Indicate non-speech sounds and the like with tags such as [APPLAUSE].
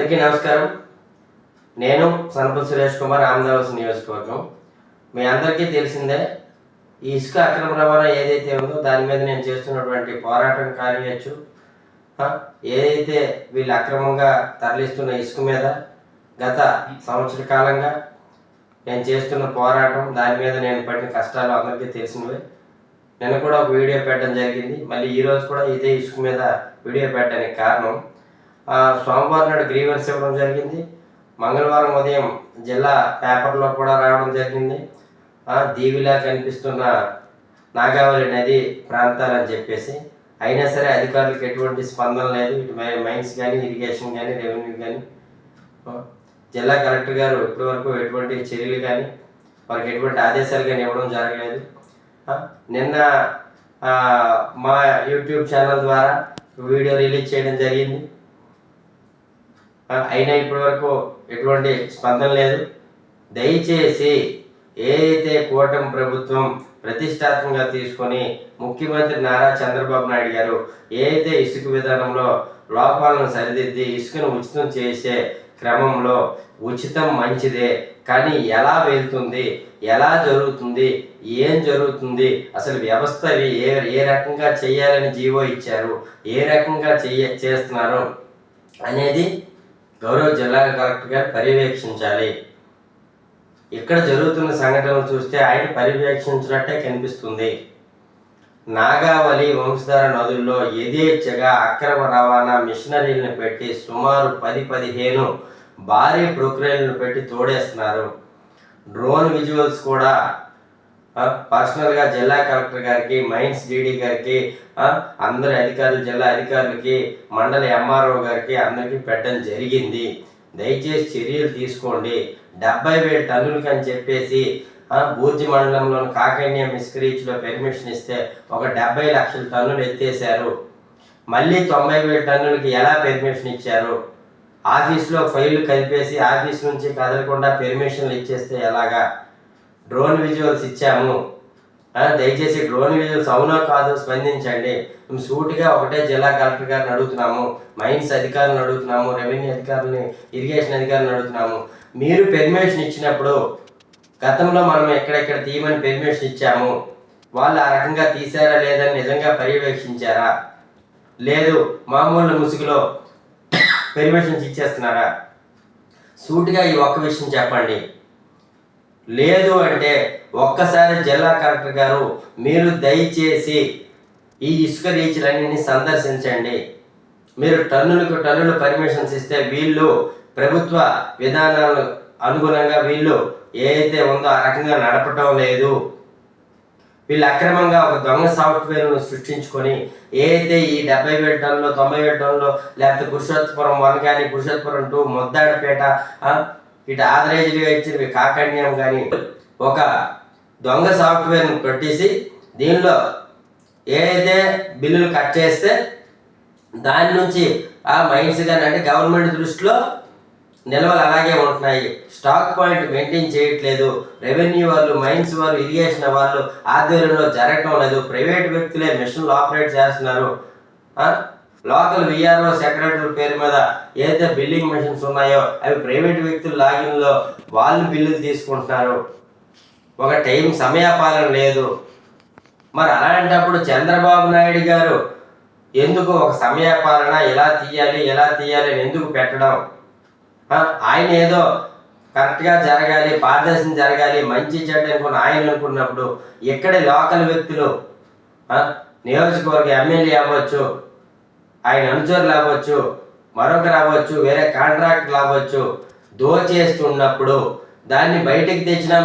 అందరికీ నమస్కారం. నేను సనపతి సురేష్ కుమార్ ఆంధ్రవలస నియోజకవర్గం. మీ అందరికీ తెలిసిందే ఈ ఇసుక అక్రమ రవాణా ఏదైతే ఉందో దాని మీద నేను చేస్తున్నటువంటి పోరాటం కానియచ్చు. ఏదైతే వీళ్ళు అక్రమంగా తరలిస్తున్న ఇసుక మీద గత సంవత్సర కాలంగా నేను చేస్తున్న పోరాటం దాని మీద నేను పడిన కష్టాలు అందరికీ తెలిసినవే. నిన్న కూడా ఒక వీడియో పెట్టడం జరిగింది. మళ్ళీ ఈరోజు కూడా ఇదే ఇసుక మీద వీడియో పెట్టడానికి కారణం. సోమవారం నాడు గ్రీవెన్స్ ఇవ్వడం జరిగింది. మంగళవారం ఉదయం జిల్లా పేపర్లో కూడా రావడం జరిగింది. దీవిలా కనిపిస్తున్న నాగావళి నది ప్రాంతాలని చెప్పేసి అయినా సరే అధికారులకు ఎటువంటి స్పందన లేదు. ఇటు మై- మైన్స్ కానీ ఇరిగేషన్ కానీ రెవెన్యూ కానీ జిల్లా కలెక్టర్ గారు ఇప్పటివరకు ఎటువంటి చర్యలు కానీ వారికి ఎటువంటి ఆదేశాలు కానీ ఇవ్వడం జరగలేదు. నిన్న మా యూట్యూబ్ ఛానల్ ద్వారా వీడియో రిలీజ్ చేయడం జరిగింది. అయినా ఇప్పటి ఇప్పటివరకు ఎటువంటి స్పందన లేదు. దయచేసి ఏదైతే కూటమి ప్రభుత్వం ప్రతిష్టాత్మకంగా తీసుకొని ముఖ్యమంత్రి నారా చంద్రబాబు నాయుడు గారు ఏదైతే ఇసుక విధానంలో లోపాలను సరిదిద్ది ఇసుకను ఉచితం చేసే క్రమంలో ఉచితం మంచిదే కానీ ఎలా వెళ్తుంది ఎలా జరుగుతుంది ఏం జరుగుతుంది అసలు వ్యవస్థ ఏ ఏ రకంగా చేయాలని జీవో ఇచ్చారు ఏ రకంగా చేయ చేస్తున్నారు అనేది గౌరవ జిల్లా కలెక్టర్ గారు పర్యవేక్షించాలి. ఇక్కడ జరుగుతున్న సంఘటనలు చూస్తే ఆయన పర్యవేక్షించినట్టే కనిపిస్తుంది. నాగావళి వంశధార నదుల్లో యథేచ్ఛగా అక్రమ రవాణా మిషనరీలను పెట్టి సుమారు పది పదిహేను భారీ ప్రొక్రియలను పెట్టి తోడేస్తున్నారు. డ్రోన్ విజువల్స్ కూడా పర్సనల్గా జిల్లా కలెక్టర్ గారికి మైన్స్ డీడీ గారికి అందరి అధికారులు జిల్లా అధికారులకి మండలి ఎంఆర్ఓ గారికి అందరికీ పెట్టడం జరిగింది. దయచేసి చర్యలు తీసుకోండి. డెబ్బై వేల టన్నులకి అని చెప్పేసి బూర్జి మండలంలోని కాకన్య మిస్క్రీచ్లో పెర్మిషన్ ఇస్తే ఒక డెబ్బై లక్షల టన్నులు ఎత్తేసారు మళ్ళీ తొంభై వేల టన్నులకి ఎలా పెర్మిషన్ ఇచ్చారు? ఆఫీస్లో ఫైల్ కలిపేసి ఆఫీస్ నుంచి కదలకుండా పెర్మిషన్లు ఇచ్చేస్తే ఎలాగా? డ్రోన్ విజువల్స్ ఇచ్చాము. దయచేసి డ్రోన్ విజువల్స్ అవునో కాదు స్పందించండి. మేము సూటిగా ఒకటే జిల్లా కలెక్టర్ గారిని అడుగుతున్నాము. మైన్స్ అధికారులను అడుగుతున్నాము. రెవెన్యూ అధికారులని ఇరిగేషన్ అధికారులను అడుగుతున్నాము. మీరు పెర్మిషన్ ఇచ్చినప్పుడు గతంలో మనం ఎక్కడెక్కడ తీయమని పెర్మిషన్ ఇచ్చాము. వాళ్ళు ఆ రకంగా తీసారా లేదని నిజంగా పర్యవేక్షించారా? లేదు మామూలు ముసుగులో [COUGHS] పెర్మిషన్స్ ఇచ్చేస్తున్నారా? సూటిగా ఈ ఒక్క విషయం చెప్పండి. లేదు అంటే ఒక్కసారి జిల్లా కలెక్టర్ గారు మీరు దయచేసి ఈ ఇసుక రీచ్లన్నింటినీ సందర్శించండి. మీరు టన్నులకు టన్నులు పర్మిషన్స్ ఇస్తే వీళ్ళు ప్రభుత్వ విధానాలకు అనుగుణంగా వీళ్ళు ఏదైతే ఉందో ఆ రకంగా నడపటం లేదు. వీళ్ళు అక్రమంగా ఒక దొంగ సాఫ్ట్వేర్ను సృష్టించుకొని ఏదైతే ఈ డెబ్బై వేల టన్నులు తొంభై వేల టన్నులు లేకపోతే పురుషోత్తపురం వన్ కానీ పురుషోత్తపురం టూ ముద్దాడపేట ఇటు ఆదరేజ్గా ఇచ్చినవి కాకణ్యం కానీ ఒక దొంగ సాఫ్ట్వేర్ను కొట్టేసి దీనిలో ఏదైతే బిల్లులు కట్ చేస్తే దాని నుంచి ఆ మైన్స్ కానీ అంటే గవర్నమెంట్ దృష్టిలో నిల్వలు అలాగే ఉంటున్నాయి. స్టాక్ పాయింట్ మెయింటైన్ చేయట్లేదు. రెవెన్యూ వాళ్ళు మైన్స్ వాళ్ళు ఇరిగేషన్ వాళ్ళు ఆధ్వర్యంలో జరగటం లేదు. ప్రైవేట్ వ్యక్తులే మిషన్లు ఆపరేట్ చేస్తున్నారు. లోకల్ విఆర్ఓ సెక్రటరీ పేరు మీద ఏదైతే బిల్లింగ్ మెషిన్స్ ఉన్నాయో అవి ప్రైవేట్ వ్యక్తులు లాగిన్లో వాళ్ళు బిల్లులు తీసుకుంటున్నారు. ఒక టైం సమయపాలన లేదు. మరి అలాంటప్పుడు చంద్రబాబు నాయుడు గారు ఎందుకు ఒక సమయపాలన ఎలా తీయాలి ఎలా తీయాలి అని ఎందుకు పెట్టడం? ఆయన ఏదో కరెక్ట్గా జరగాలి పారదర్శనం జరగాలి మంచి చెడ్డ అనుకున్న ఆయన అనుకున్నప్పుడు ఎక్కడ లోకల్ వ్యక్తులు నియోజకవర్గ ఎమ్మెల్యే అవ్వచ్చు ఆయన అనుచరులు అవ్వచ్చు మరొకరు అవ్వచ్చు వేరే కాంట్రాక్ట్ అవ్వచ్చు దోచేస్తున్నప్పుడు దాన్ని బయటికి తెచ్చినా